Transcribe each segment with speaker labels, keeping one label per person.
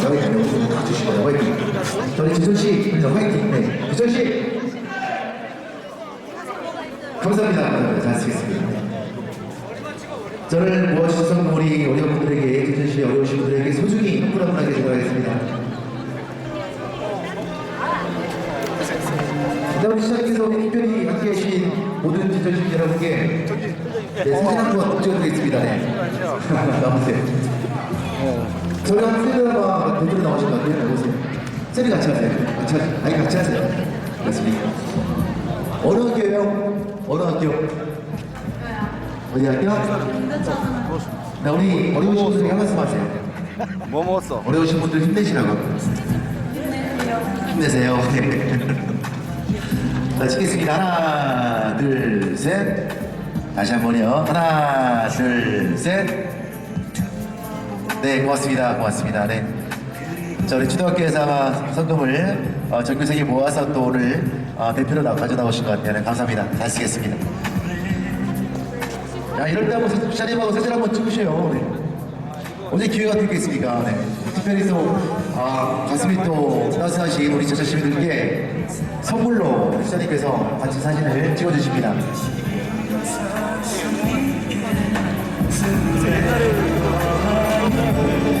Speaker 1: 나서 화이팅 다 주시고요 화이팅 자, 우리 지선 씨 먼저 화이팅! 네 지선 씨! 감사합니다. 잘 쓰겠습니다. 저를 모아주셔서 우리 어려운 분들에게 지선 씨 어려우신 분들에게 소중히 후원하게 전화하겠습니다. 네, 우리 시장님께서 특별히 함께 계신 모든 지도진 여러분께 네, 사진 한번 찍어드리겠습니다. 네. 나오세요. 저랑 세드라 마 대표로 나오신 것 같아요. 나오세요. 세드 같이 하세요. 같이 하세요. 아니, 같이 하세요. 맞습니다. 어느 학교예요? 어느 학교? 어디 학교? 나 우리 어려우신 분들에게 한 말씀 하세요.
Speaker 2: 뭐 먹었어?
Speaker 1: 어려우신 분들 힘내시라고. 힘내세요. 네. 자, 찍겠습니다. 하나, 둘, 셋. 다시 한 번요. 하나, 둘, 셋. 네, 고맙습니다. 고맙습니다. 네. 자, 우리 초등학교에서 아마 성금을 어, 전 교생이 모아서 또 오늘 어, 대표로 나, 가져나오신 것 같아요. 네, 감사합니다. 잘 쓰겠습니다. 야, 이럴 때 한번 샤님하고 사진 한번 찍으셔요. 네. 언제 기회가 되겠습니까? 네. 특별히 또, 아, 가슴이 또 따스하신 우리 저자 시민들께 선물로 시장님께서 같이 사진을 찍어주십니다.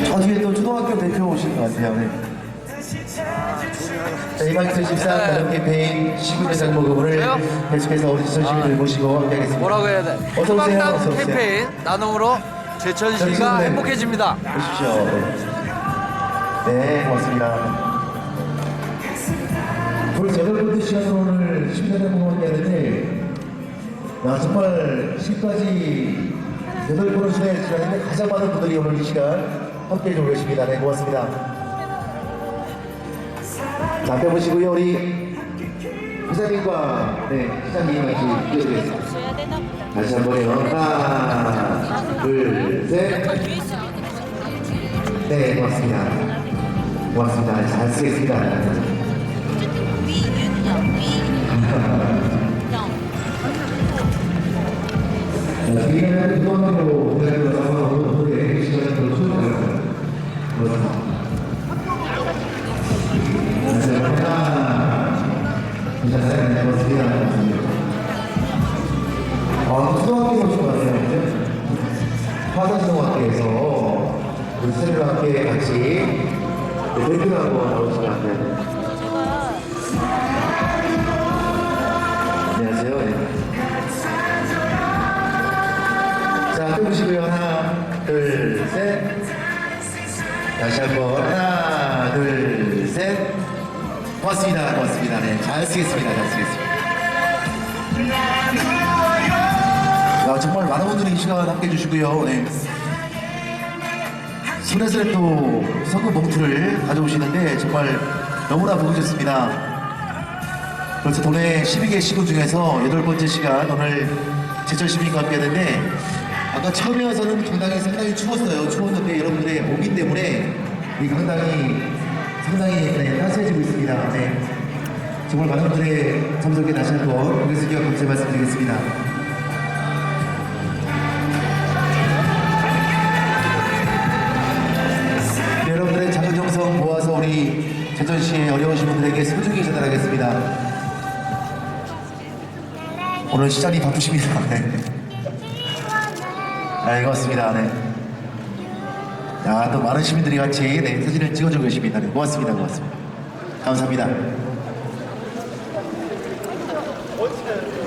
Speaker 1: 저 뒤에 또 초등학교 것 같아요. 네. 자, 이번 2014 나눔 캠페인 19년 모금을
Speaker 2: 왜요?
Speaker 1: 계속해서 우리 지선 시민들 모시고 함께하겠습니다.
Speaker 2: 뭐라고 해야 돼?
Speaker 1: 어서 오세요. 어서 오세요.
Speaker 2: 캠페인 나눔으로 제천 시가
Speaker 1: 친구들.
Speaker 2: 행복해집니다.
Speaker 1: 보십시오. 네, 네 고맙습니다. 오늘 여덟 번째 시간으로 오늘 10년의 공원이 하는데, 야, 정말 10까지 여덟 번을 지난 시간인데 가장 많은 분들이 오늘 이 시간 함께 해주고 계십니다. 네, 고맙습니다. 자, 앞에 보시고요, 우리 회장님과 네, 시장님 같이 뛰어드리겠습니다. 다시 한 번요. 하나, 둘, 셋. 네, 고맙습니다. 고맙습니다. 잘 쓰겠습니다. 자, 뒤에는 이번으로 대학교 나와서 안녕하세요. 네. 자, 앞에 보시고요. 하나, 둘, 셋. 다시 한 번. 하나, 둘, 셋. 고맙습니다. 고맙습니다. 네. 잘 쓰겠습니다. 잘 쓰겠습니다. 야, 정말 많은 분들이 이 시간 함께 해주시고요. 네. 손에서 또 성금 봉투를 가져오시는데 정말 너무나 보기 좋습니다. 그래서 동네 12개 시군 중에서 여덟 번째 시간 오늘 제철 시민과 함께 하는데 아까 처음에 와서는 강당이 상당히 추웠어요. 추웠는데 여러분들의 오기 때문에 이 강당이 상당히 네, 따스해지고 있습니다. 네. 정말 많은 분들의 참석에 다시 한번 숙여 감사의 말씀드리겠습니다. 네, 여러분들의 작은 정성 모아서 우리 제천시의 어려우신 분들에게 소중히 전달하겠습니다. 오늘 시장이 바쁘십니다. 네. 네, 고맙습니다. 네. 야, 또 많은 시민들이 같이 네, 사진을 찍어주고 계십니다. 네, 고맙습니다. 고맙습니다. 감사합니다.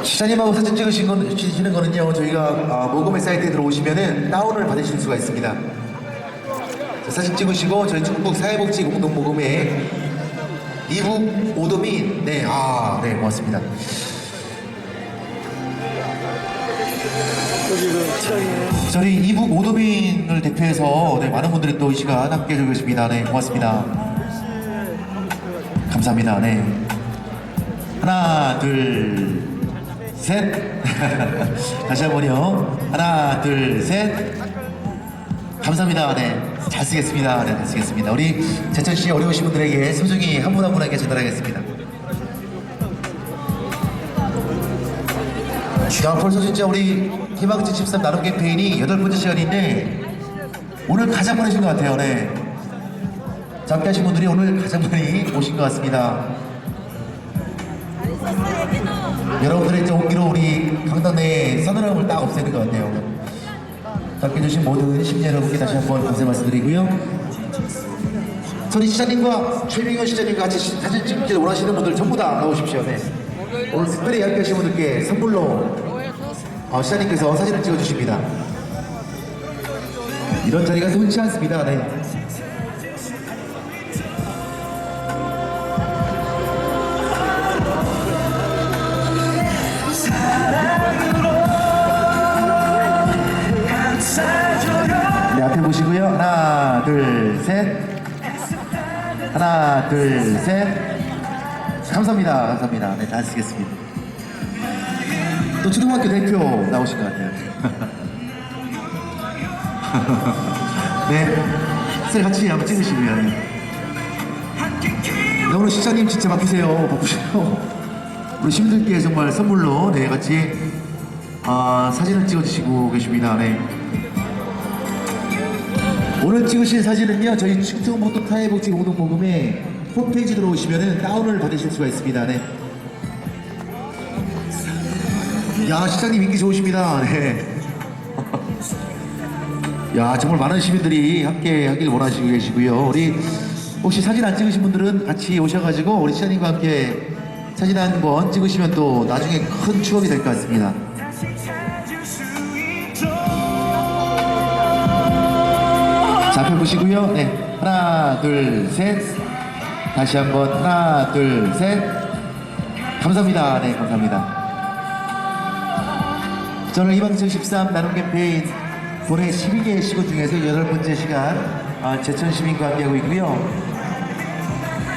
Speaker 1: 시장님하고 사진 찍으신 건, 주시는 거는요, 저희가 아, 모금의 사이트에 들어오시면은 다운을 받으실 수가 있습니다. 자, 사진 찍으시고 저희 충북 사회복지 공동 모금회 이북 오도민 네, 아, 네, 고맙습니다. 저희 이북 오도민을 대표해서 네, 많은 분들이 또 이 시간 함께 해주고 계십니다. 네, 고맙습니다. 감사합니다. 네. 하나, 둘, 셋. 다시 한 번요. 하나, 둘, 셋. 감사합니다. 네. 잘 쓰겠습니다. 네, 잘 쓰겠습니다. 우리 제천시 어려우신 분들에게 소중히 한 분 한 분에게 전달하겠습니다. 야, 벌써 진짜 우리 희망지 13 나눔 캠페인이 여덟 번째 시간인데 오늘 가장 많으신 것 같아요. 네. 자, 함께 하신 분들이 오늘 가장 많이 오신 것 같습니다. 여러분들의 이제 온기로 우리 강단의 서늘함을 딱 없애는 것 같네요. 자, 함께 해주신 모든 시민 여러분께 다시 한번 감사 말씀드리고요. 저희 시장님과 최민현 시장님과 같이 시- 사진 찍기 원하시는 분들 전부 다 나오십시오. 네. 오늘 특별히 얇게 하신 분들께 선물로 어, 시장님께서 사진을 찍어주십니다. 이런 자리가 흔치 않습니다. 네. 네, 앞에 보시고요. 하나, 둘, 셋. 하나, 둘, 셋. 감사합니다. 감사합니다. 네, 잘 쓰겠습니다. 또 초등학교 대표 나오신 것 같아요. 네. 셀 같이 한번 찍으시고요. 네. 네, 오늘 시장님 진짜 바쁘세요. 바쁘시고. 우리 시민들께 정말 선물로 네, 같이 아, 사진을 찍어주시고 계십니다. 네. 오늘 찍으신 사진은요 저희 충청북도 타해복지 공동모금의 홈페이지 들어오시면은 다운을 받으실 수가 있습니다. 네. 야 시장님 인기 좋으십니다. 네. 야 정말 많은 시민들이 함께 하길 원하시고 계시고요. 우리 혹시 사진 안 찍으신 분들은 같이 오셔가지고 우리 시장님과 함께 사진 한 번 찍으시면 또 나중에 큰 추억이 될 것 같습니다. 자, 앞에 보시고요. 네. 하나, 둘, 셋. 다시 한번 하나, 둘, 셋. 감사합니다. 네, 감사합니다. 저는 이방청 13 나눔 캠페인 올해 12개 시구 중에서 여덟 번째 시간 아, 제천 시민과 함께하고 있고요.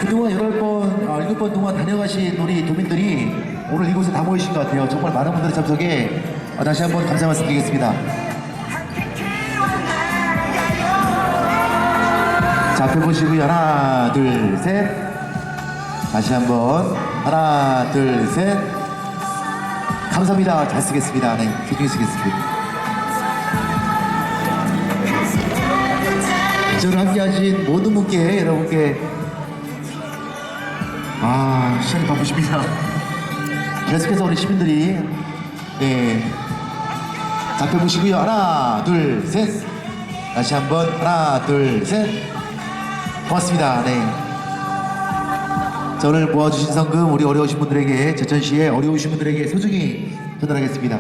Speaker 1: 그동안 여덟 번, 아, 일곱 번 동안 다녀가신 우리 도민들이 오늘 이곳에 다 모이신 것 같아요. 정말 많은 분들의 참석에 아, 다시 한번 감사 말씀드리겠습니다. 자, 앞에 보시고요. 하나, 둘, 셋. 다시 한번. 하나, 둘, 셋. 감사합니다. 잘 쓰겠습니다. 네, 소중히 쓰겠습니다. 저를 함께 하신 모든 분께, 여러분께. 아, 시간이 바쁘십니다. 계속해서 우리 시민들이, 네. 자, 앞에 보시고요. 하나, 둘, 셋. 다시 한번. 하나, 둘, 셋. 고맙습니다. 네. 자, 오늘 모아주신 성금 우리 어려우신 분들에게 제천시에 어려우신 분들에게 소중히 전달하겠습니다.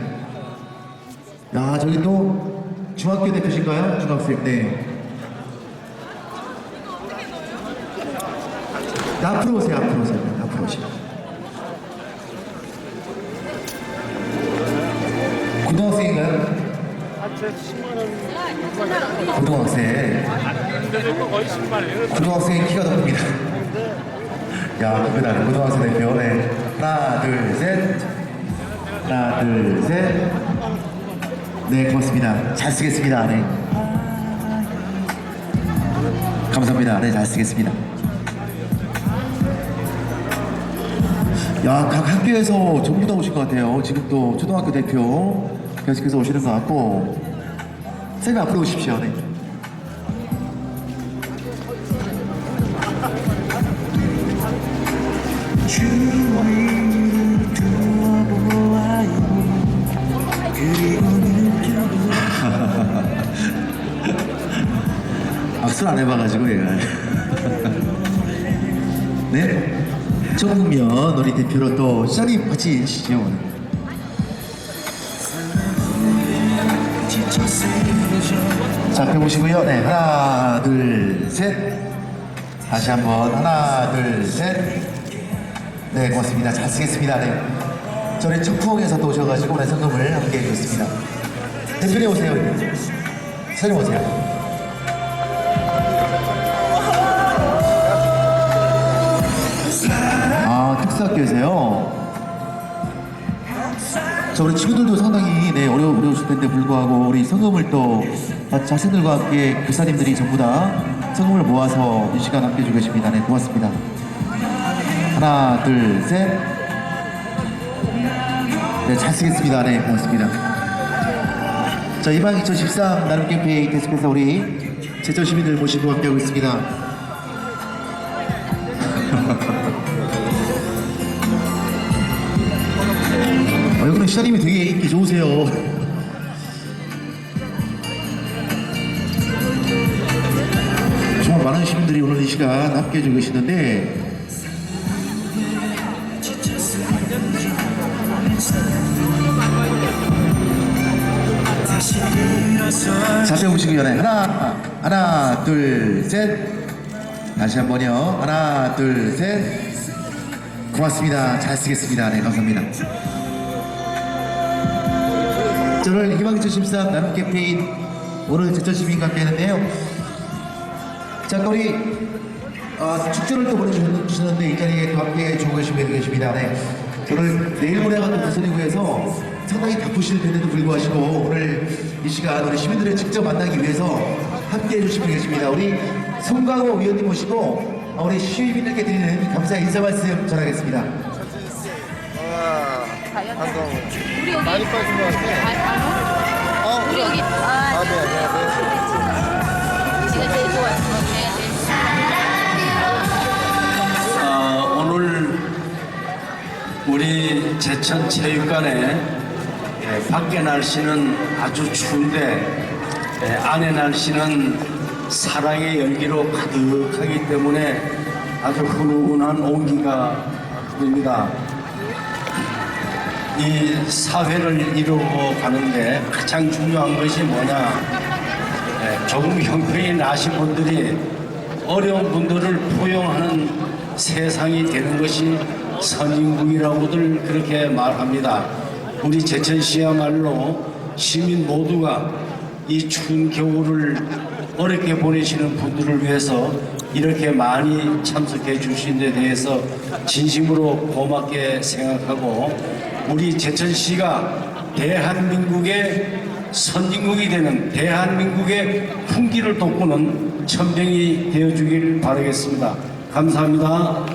Speaker 1: 야 저기 또 중학교 대표신가요? 중학생 네. 네, 앞으로 오세요. 앞으로 오세요. 네, 앞으로 오시죠. 고등학생인가요? 고등학생. 고등학생 키가 높습니다. 야, 그날 고등학생 대표, 네. 하나, 둘, 셋. 하나, 둘, 셋. 네, 고맙습니다. 잘 쓰겠습니다. 네. 감사합니다. 네, 잘 쓰겠습니다. 야, 각 학교에서 전부 다 오신 것 같아요. 지금 또 초등학교 대표 계속해서 오시는 것 같고. 쌤이 앞으로 오십시오. 네. 안 해봐가지고 얘가 네. 조국면 우리 대표로 또 시장님 같이 해주시죠 오늘. 자 앞에 보시고요. 네 하나 둘 셋. 다시 한번 하나 둘 셋 네 고맙습니다. 잘 쓰겠습니다. 네. 저희 청풍에서 또 오셔가지고 오늘 성금을 함께 해주셨습니다. 대표님 오세요. 사장님 오세요 아 특수학교에서요. 자 우리 친구들도 상당히 네 어려 어려우실 텐데 불구하고 우리 성금을 또 자신들과 함께 교사님들이 전부 다 성금을 모아서 이 시간 함께 해주고 계십니다. 네 고맙습니다. 하나 둘 셋. 네 잘 쓰겠습니다. 네 고맙습니다. 자 이방 2013 나눔 캠페인 계속해서 우리 제천 시민들 모시고 함께하고 있습니다. 시장님이 되게 인기 좋으세요. 정말 많은 시민들이 오늘 이 시간 함께 해주고 계시는데 자세 보시기 전에 하나 하나 둘 셋. 다시 한번요. 하나 둘 셋. 고맙습니다. 잘 쓰겠습니다. 네 감사합니다 저는 희망 2013 나눔 캠페인 오늘 제천 시민과 함께 했는데요. 자또 우리 어, 축제를 또 보내주셨는데 이 자리에 또 함께 해주고 계신 분이 계십니다. 네. 저는 내일 모레가 또 부산이구에서 상당히 바쁘실 텐데도 불구하고 오늘 이 시간 우리 시민들을 직접 만나기 위해서 함께 해주신 분이 계십니다. 우리 송강호 위원님 모시고 어, 우리 시민들께 드리는 감사 인사 말씀 전하겠습니다
Speaker 3: 우리 여기
Speaker 2: 많이 빠진 것 같아.
Speaker 3: 아,
Speaker 2: 어,
Speaker 3: 우리 여기
Speaker 2: 아,
Speaker 3: 아,
Speaker 2: 네, 안녕하세요.
Speaker 3: 지금 제일 좋아요. 네,
Speaker 4: 어, 오늘 우리 제천 체육관에 예, 밖에 날씨는 아주 추운데 예, 안에 날씨는 사랑의 열기로 가득하기 때문에 아주 훈훈한 온기가 됩니다. 이 사회를 이루어 가는데 가장 중요한 것이 뭐냐? 예, 조금 형편이 나신 분들이 어려운 분들을 포용하는 세상이 되는 것이 선진국이라고들 그렇게 말합니다. 우리 제천시야말로 시민 모두가 이 추운 겨울을 어렵게 보내시는 분들을 위해서 이렇게 많이 참석해 주신 데 대해서 진심으로 고맙게 생각하고 우리 제천시가 대한민국의 선진국이 되는 대한민국의 풍기를 돋구는 천병이 되어주길 바라겠습니다. 감사합니다.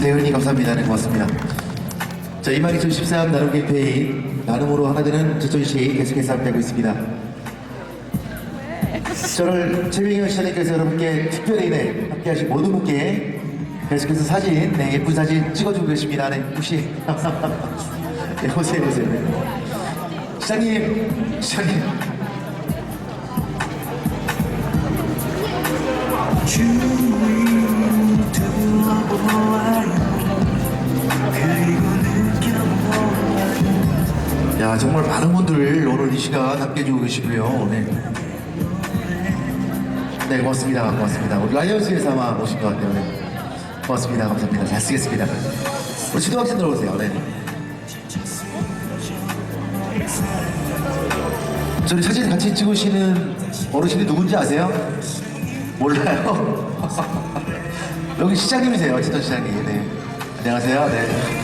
Speaker 1: 네, 의원님 감사합니다. 네, 고맙습니다. 자, 이만 2013 나눔 캠페인 나눔으로 하나 되는 제천시 계속해서 함께하고 있습니다. 저를 최민경 시장님께서 여러분께 특별히 네, 함께하신 모든 분께 계속해서 사진, 네, 예쁜 사진 찍어주고 계십니다. 네, 혹시 네, 보세요, 보세요. 네. 시장님, 시장님. 야 정말 많은 분들 오늘 이 시간 함께 해주고 계시고요. 네. 네 고맙습니다. 고맙습니다. 우리 라이언스에서 아마 오신 것 같아요. 네. 고맙습니다. 감사합니다. 잘 쓰겠습니다. 우리 초등학생 들어오세요. 네. 저희 사진 같이 찍으시는 어르신이 누군지 아세요? 몰라요? 여기 시장님이세요. 진짜 시장님. 네. 안녕하세요. 네.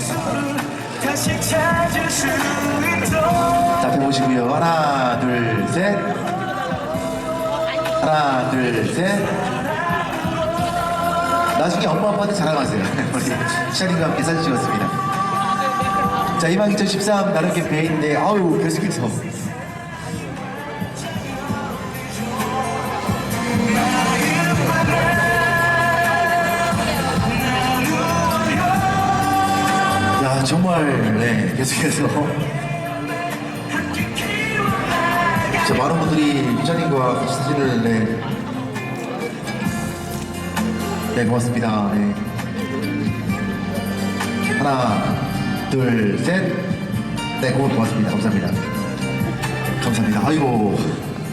Speaker 1: 자, 앞에 보시고요. 하나, 둘, 셋. 하나, 둘, 셋. 나중에 엄마 아빠한테 자랑하세요. 우리 시장님과 함께 사진 찍었습니다. 자, 이만 2013 나름 캠페인. 네, 아우, 계속해서. 야, 정말, 네, 계속해서. 자, 많은 분들이 기자님과 같이 사진을 네. 네, 고맙습니다. 네. 하나, 둘, 셋. 네, 고, 고맙습니다. 감사합니다. 감사합니다. 아이고.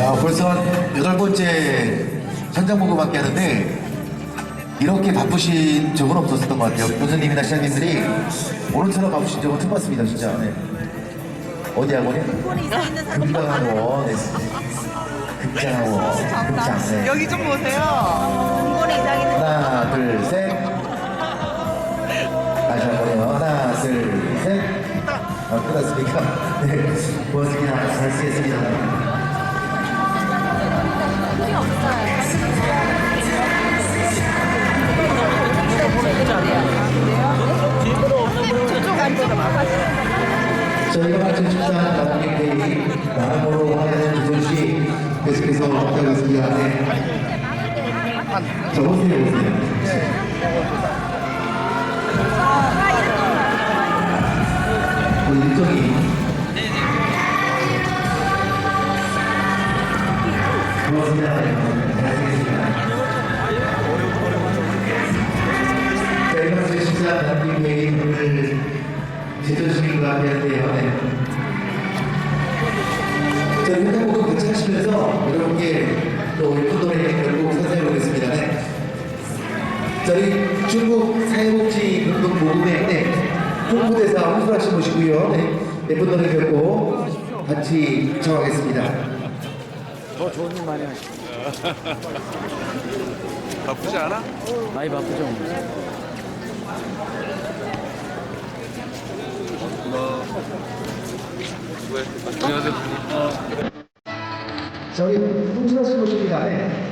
Speaker 1: 야, 벌써 한 여덟 번째 현장 보고밖에 하는데 이렇게 바쁘신 적은 없었던 것 같아요. 교수님이나 시장님들이 오늘처럼 바쁘신 적은 처음 봤습니다, 진짜. 네. 어디 학원이요? 금강학원. 네. 극장학원. 극장. 네.
Speaker 5: 여기 좀 보세요.
Speaker 3: 머리 이상 있는
Speaker 1: 하나, 둘, 셋. 다시 한 번요. 하나, 둘, 셋. 아, 끝났습니까? 네. 고맙습니다. 잘 쓰겠습니다. 저희가 같은 축산 나무객들이 나무로 하는 조정시 계속해서 부탁하겠습니다. 저 오세요, 오세요. 오늘 일정이 고맙습니다. 자, 이번 주 시작 단기 계획 오늘 제주시민과 함께하세요. 네. 씨 모시고요. 네. 예쁜 노래 결고 같이 청하겠습니다.
Speaker 2: 바쁘지 않아?
Speaker 6: 많이 바쁘죠.
Speaker 2: 왜? 안녕하세요.
Speaker 1: 저희 홍수락 씨 모십니다. 네.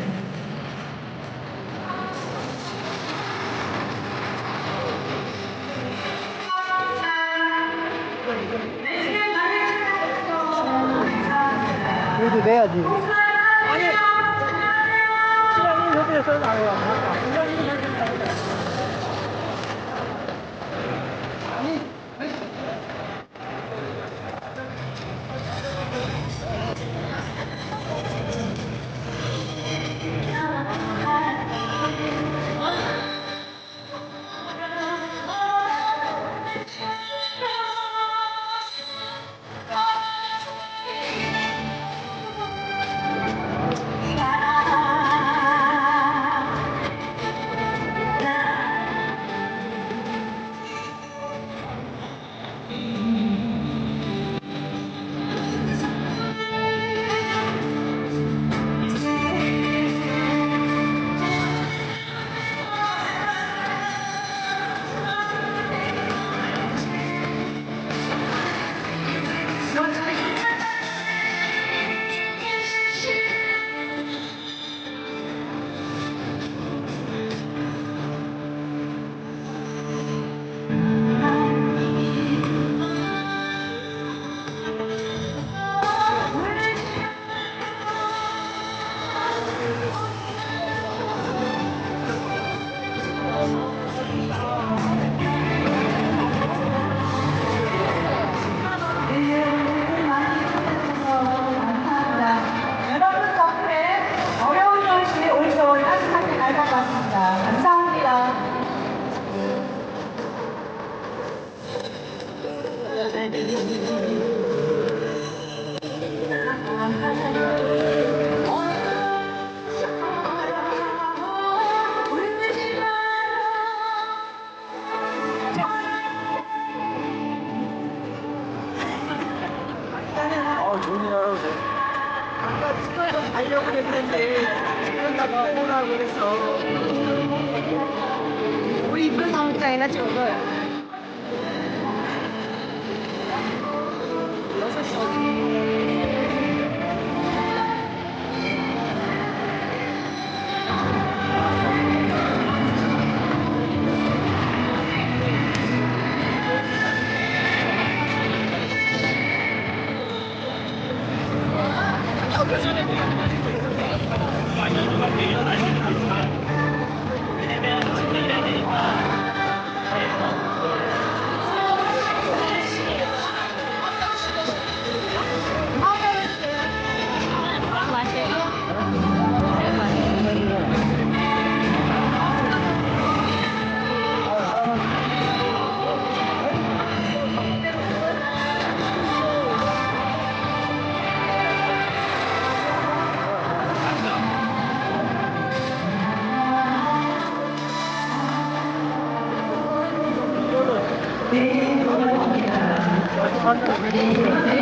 Speaker 3: 여러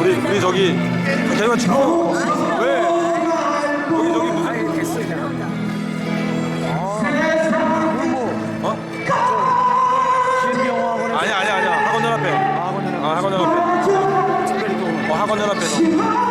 Speaker 5: 우리
Speaker 4: 우리 저기 대만 지금 왜? 여기 저기 무슨 어? 아니야 아니야 아니야. 앞에 아 앞에 어 학원전 앞에서